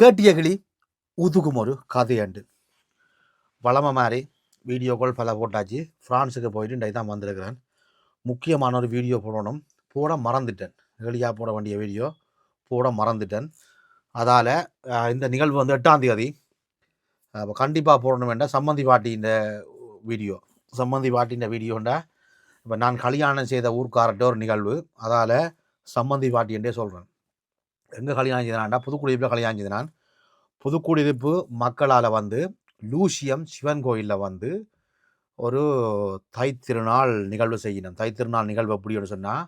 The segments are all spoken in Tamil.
கேட்டியகிளி உதுகும் ஒரு கதையண்டு. வளம மாதிரி வீடியோக்கள் பல போட்டாச்சு. ஃப்ரான்ஸுக்கு போயிட்டு இன்றைக்கு தான் வந்திருக்கிறேன். முக்கியமான ஒரு வீடியோ போடணும். போட மறந்துட்டேன். எளியாக போட வேண்டிய வீடியோ போட மறந்துட்டேன். அதால் இந்த நிகழ்வு வந்து எட்டாம் தேதி. அப்போ கண்டிப்பாக போடணும் வேண்டாம் சம்மந்தி பாட்டியின் வீடியோ. சம்மந்தி பாட்டியின் வீடியோண்டா இப்போ நான் கல்யாணம் செய்த ஊர்க்காரட்ட ஒரு நிகழ்வு. அதால் சம்மந்தி பாட்டின்றே சொல்கிறேன் எங்கே கல்யாணம் செய்தான்டா புதுக்குடியிருப்பில் கல்யாணம் செய்த புதுக்குடியிருப்பு மக்களால் வந்து லூசியம் சிவன் கோயிலில் வந்து ஒரு தை திருநாள் நிகழ்வு செய்யணும் தை திருநாள் நிகழ்வு எப்படின்னு சொன்னால்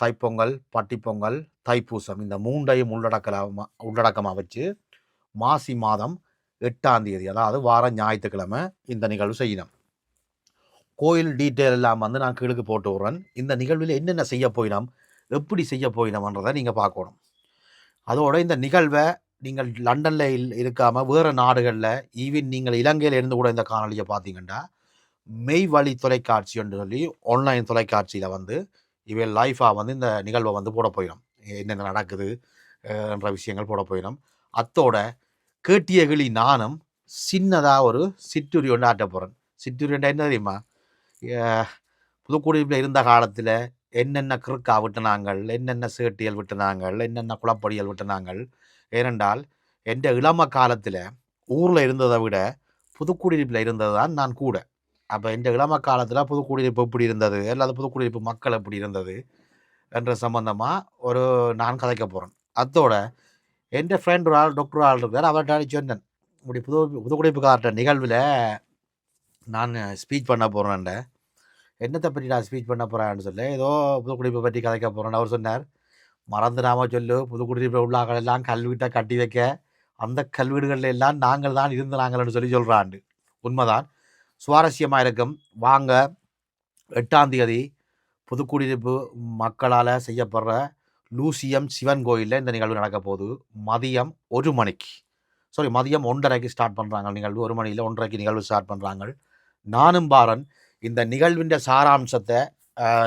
தைப்பொங்கல் பட்டிப்பொங்கல் தைப்பூசம் இந்த மூன்றையும் உள்ளடக்கலாமா உள்ளடக்கமாக வச்சு மாசி மாதம் எட்டாம் தேதி அதாவது வாரம் ஞாயிற்றுக்கிழமை இந்த நிகழ்வு செய்யணும் கோயில் டீட்டெயில் எல்லாம் வந்து நான் கீழுக்கு போட்டு விட்றேன். இந்த நிகழ்வில் என்னென்ன செய்ய போயினோம் எப்படி செய்ய போயினோம்ன்றதை நீங்கள் பார்க்கணும். அதோட இந்த நிகழ்வை நீங்கள் லண்டனில் இருக்காமல் வேறு நாடுகளில் ஈவின் நீங்கள் இலங்கையில் இருந்து கூட இந்த காணொலியை பார்த்தீங்கன்னா மெய் வழி தொலைக்காட்சி என்று சொல்லி ஆன்லைன் தொலைக்காட்சியில் வந்து இவை லைஃபாக வந்து இந்த நிகழ்வை வந்து போட போயிடும். என்னென்ன நடக்குது என்ற விஷயங்கள் போட போயிடும். அத்தோட கேட்டியகிளி நானும் சின்னதாக ஒரு சிற்றுரி ஒன்று ஆட்ட போகிறேன் சிற்றுரி என்ன தெரியுமா? புதுக்குடியில் இருந்த காலத்தில் என்னென்ன கிறுக்கா விட்டுனாங்கள் என்னென்ன சேட்டியல் விட்டுனாங்கள் என்னென்ன குளப்படியல் விட்டுனாங்கள்? ஏனென்றால் என் இளம காலத்தில் ஊரில் இருந்ததை விட புதுக்குடியிருப்பில் இருந்தது தான் நான் கூட. அப்போ என் இளம காலத்தில் புதுக்குடியிருப்பு எப்படி இருந்தது? அல்லது புதுக்குடியிருப்பு மக்கள் எப்படி இருந்தது? என்ற சம்பந்தமாக ஒரு நான் கதைக்க போகிறேன் அத்தோட என் ஃப்ரெண்ட் ஒரு ஆள் டாக்டர் ஆள் இருக்கார். அவர்கிட்ட சொன்னேன். இப்படி புது புதுக்குடியிருப்புக்கார்ட்ட நிகழ்வில் நான் ஸ்பீச் பண்ண போகிறேன்ட என்னத்தை பற்றி நான் ஸ்பீச் பண்ண போகிறேன்னு சொல்லி. ஏதோ புதுக்குடிப்பை பற்றி கதைக்க போகிறேன்னு அவர் சொன்னார். மறந்துடாமல் சொல்லு. புதுக்குடிப்பை உள்ளாக்கள் எல்லாம் கல்வீட்டை கட்டி வைக்க அந்த கல்வீடுகளில் எல்லாம் நாங்கள் தான் இருந்து நாங்கள்னு சொல்லி சொல்கிறாண்டு உண்மைதான். சுவாரஸ்யமாக இருக்கும். வாங்க எட்டாம் தேதி புதுக்குடியிருப்பு மக்களால் செய்யப்படுற லூசியம் சிவன் கோயிலில் இந்த நிகழ்வு நடக்க போகுது. மதியம் ஒரு மணிக்கு. சாரி மதியம் ஒன்றரைக்கு ஸ்டார்ட் பண்ணுறாங்க நிகழ்வு. ஒரு மணியில் ஒன்றரைக்கு நிகழ்வு ஸ்டார்ட் பண்ணுறாங்க நானும் பாரன் இந்த நிகழ்வின் சாராம்சத்தை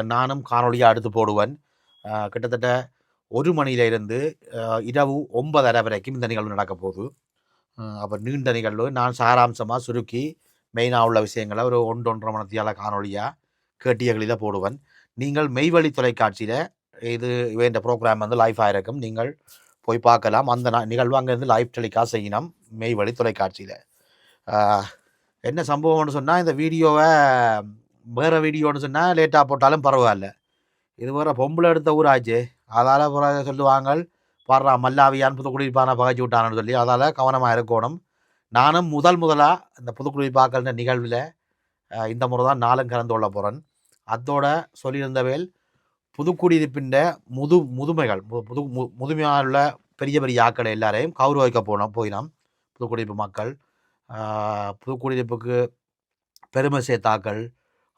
நானும் காணொளியாக அடுத்து போடுவேன். கிட்டத்தட்ட ஒரு மணியிலிருந்து இரவு ஒன்பதரை வரைக்கும் இந்த நிகழ்வு நடக்க போகுது. அப்போ நீண்ட நிகழ்வு. நான் சாராம்சமாக சுருக்கி மெயினாக உள்ள விஷயங்களை ஒரு ஒன்றொன்றரை மணத்தியால் காணொலியாக கேட்டியகளில் போடுவேன். நீங்கள் மெய்வழி தொலைக்காட்சியில் இது இந்த ப்ரோக்ராம் வந்து லைஃப் ஆகிருக்கும் நீங்கள் போய் பார்க்கலாம். அந்த நா- நிகழ்வு அங்கேருந்து லைவ் டெலிகாஸ்ட் செய்யணும். மெய்வழி தொலைக்காட்சியில். என்ன சம்பவம்னு சொன்னால் இந்த வீடியோவை வேறு வீடியோன்னு சொன்னால் லேட்டாக போட்டாலும் பரவாயில்ல. இது வேறு பொம்பளை எடுத்த ஊராச்சு அதால் பிறகு சொல்லுவாங்க பாடுறா மல்லாவியான் புதுக்குடியிருப்பான பகைச்சி விட்டானு சொல்லி அதால் கவனமாக இருக்கணும். நானும் முதல் முதலாக இந்த புதுக்குடிப்பாக்கள்ன்ற நிகழ்வில் இந்த முறை தான் நாளும் கலந்து கொள்ள போகிறேன் அதோட சொல்லியிருந்தவேல் புதுக்குடியிருப்பின் முது முதுமைகள் புது மு முதுமையாக உள்ள பெரிய பெரிய ஆக்களை எல்லாரையும் கௌரவிக்க போனோம் போயினோம் புதுக்குடியிருப்பு மக்கள். புது குடியிருப்புக்கு பெருமை சேர்த்தாக்கள்.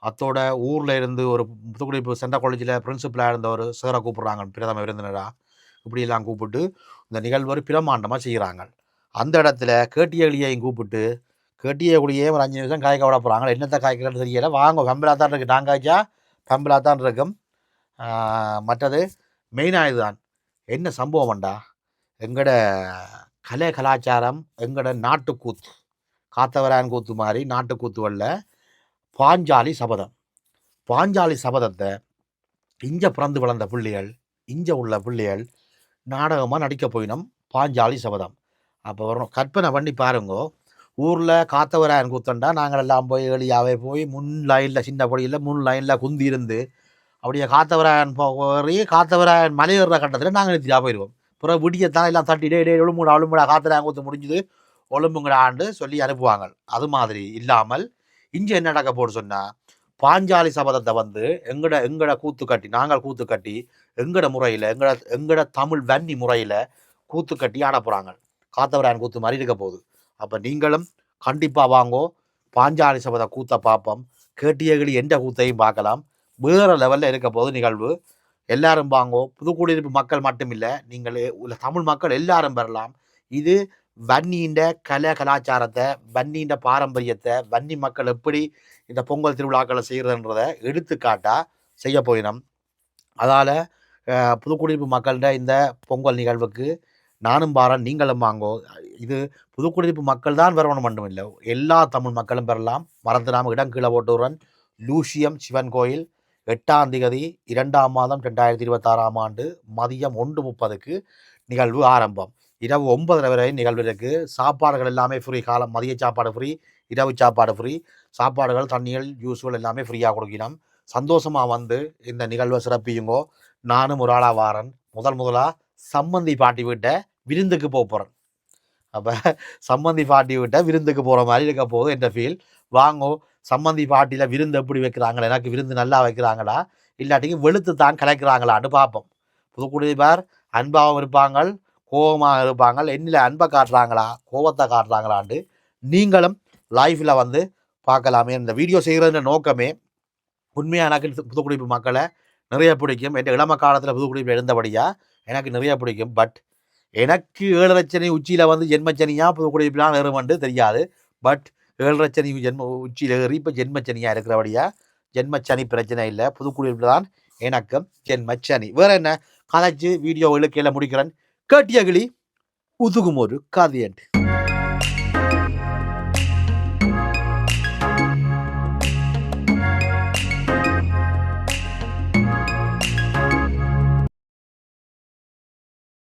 அத்தோட ஊரில் இருந்து ஒரு புதுக்குடியிருப்பு சென்ட்ரல் காலேஜில் பிரின்சிபலாக இருந்த ஒரு கூப்பிட்றாங்க பிரதம விருந்தினராக இப்படியெல்லாம் கூப்பிட்டு இந்த நிகழ்வு ஒரு பிரமாண்டமாக செய்கிறாங்க அந்த இடத்துல கேட்டியலியையும் கூப்பிட்டு கேட்டியகுடியே ஒரு அஞ்சு நிமிஷம் காய்க்க விட போகிறாங்க என்னத்தை காய்க்கிறன்னு தெரியல. வாங்க பம்பிளாக தான் இருக்குது நான் காய்ச்சா? கம்பலா தான் இருக்கும். மற்றது மெயினாக இதுதான் என்ன சம்பவம்டா எங்கட கலை கலாச்சாரம் எங்கட நாட்டுக்கூத்து. காத்தவரான் கூத்து மாதிரி நாட்டுக்கூத்துவல்ல பாஞ்சாலி சபதம். பாஞ்சாலி சபதத்தை இஞ்ச பிறந்து வளர்ந்த பிள்ளைகள் இஞ்ச உள்ள பிள்ளைகள் நாடகமாக நடிக்க போயினோம் பாஞ்சாலி சபதம். அப்போ வரும். கற்பனை பண்ணி பாருங்கோ. ஊரில் காத்தவராயன் கூத்தண்டா நாங்கள் எல்லாம் போய் எளியாவே போய் முன் லைனில் சின்ன பொடியில் முன் லைனில் குந்தி இருந்து அப்படியே காத்தவராயன் போய் காத்தவராயன் மலையேற கட்டத்தில் நாங்கள் நிறுத்தியா போயிடுவோம் பிறகு விடியத்தான் எல்லாம் தட்டி டே டே ஒழும்புடா ஒழும்புடா காத்தவராயன் கூத்து முடிஞ்சுது. கொழும்புங்கடான்னு சொல்லி அனுப்புவாங்க. அது மாதிரி இல்லாமல் இங்கே என்ன நடக்க போடு சொன்னால் பாஞ்சாலி சபதத்தை வந்து எங்கட எங்கட கூத்து கட்டி நாங்கள் கூத்து கட்டி எங்கட முறையில் எங்கட எங்கட தமிழ் வன்னி முறையில் கூத்து கட்டி ஆட போகிறாங்க காத்தவராயன் கூத்து மாதிரி இருக்க போகுது. அப்போ நீங்களும் கண்டிப்பாக வாங்கோ பாஞ்சாலி சபத கூத்தை பார்ப்போம். கேட்டியகிளி எந்த கூத்தையும் பார்க்கலாம். வேறு லெவலில் இருக்க போது நிகழ்வு. எல்லாரும் வாங்கோ. புதுக்குடியிருப்பு மக்கள் மட்டும் இல்லை நீங்கள் உள்ள தமிழ் மக்கள் எல்லாரும் பெறலாம் இது வன்னியின் கலை கலாச்சாரத்தை வன்னியின் பாரம்பரியத்தை வன்னி மக்கள் எப்படி இந்த பொங்கல் திருவிழாக்களை செய்கிறதுன்றதை எடுத்துக்காட்டாக செய்ய போயினோம். அதால் புதுக்குடியிருப்பு மக்கள்கிட்ட இந்த பொங்கல் நிகழ்வுக்கு நானும் பாரன் நீங்களும் வாங்கோ. இது புதுக்குடியிருப்பு மக்கள் தான் வரணும் மட்டும் இல்லை எல்லா தமிழ் மக்களும் பெறலாம். மறந்துடாமல் இடம் கீழே போட்டுறன் லூசியம் சிவன் கோயில் எட்டாம் திகதி இரண்டாம் மாதம் ரெண்டாயிரத்தி இருபத்தாறாம் ஆண்டு மதியம் ஒன்று முப்பதுக்கு நிகழ்வு ஆரம்பம். இரவு ஒன்பதரை வரை நிகழ்வு இருக்குது சாப்பாடுகள் எல்லாமே ஃப்ரீ காலம் மதிய சாப்பாடு ஃப்ரீ இரவு சாப்பாடு ஃப்ரீ சாப்பாடுகள் தண்ணிகள் ஜூஸுகள் எல்லாமே ஃப்ரீயாக கொடுக்கணும். சந்தோஷமாக வந்து இந்த நிகழ்வை சிறப்பியுங்கோ. நானும் ஒரு ஆளாக வாரன். முதல் முதலாக சம்மந்தி பாட்டி வீட்டை விருந்துக்கு போக போகிறேன் அப்போ சம்மந்தி பாட்டி வீட்டை விருந்துக்கு போகிற மாதிரி இருக்க போது என்ற ஃபீல் வாங்கோ சம்மந்தி பாட்டியில் விருந்து எப்படி வைக்கிறாங்களா? எனக்கு விருந்து நல்லா வைக்கிறாங்களா? இல்லாட்டிக்கு வெளுத்து தான் கலைக்கிறாங்களான்னு பார்ப்போம். புதுக்குடியிருப்பார் அன்பாகவும் இருப்பாங்க கோபமாக இருப்பாங்க என்னில் அன்பை காட்டுறாங்களா? கோபத்தை காட்டுறாங்களான்ட்டு நீங்களும் லைஃப்பில் வந்து பார்க்கலாமே. இந்த வீடியோ செய்கிறதுன்ற நோக்கமே உண்மையாக எனக்கு புதுக்குடிப்பு மக்களை நிறைய பிடிக்கும். என் இளம காலத்தில் புதுக்குடிப்பு எழுந்தபடியாக எனக்கு நிறைய பிடிக்கும். பட் எனக்கு ஏழரைச்சனி உச்சியில் வந்து ஜென்மச்சனியாக புதுக்குடிப்புலாம் ஏறுமண்டு தெரியாது. பட் ஏழரைச்சனி ஜென்ம உச்சியில் ஏறி இப்போ ஜென்மச்சனியாக இருக்கிறபடியாக ஜென்மச்சனி பிரச்சனை இல்லை. புதுக்குடிப்பில் தான் எனக்கும் ஜென்மச்சனி வேறு என்ன? கதைச்சு வீடியோ இழுக்கையில் முடிக்கிறேன். கேட்டிய கிளி உதுகும் ஒரு கதையண்டு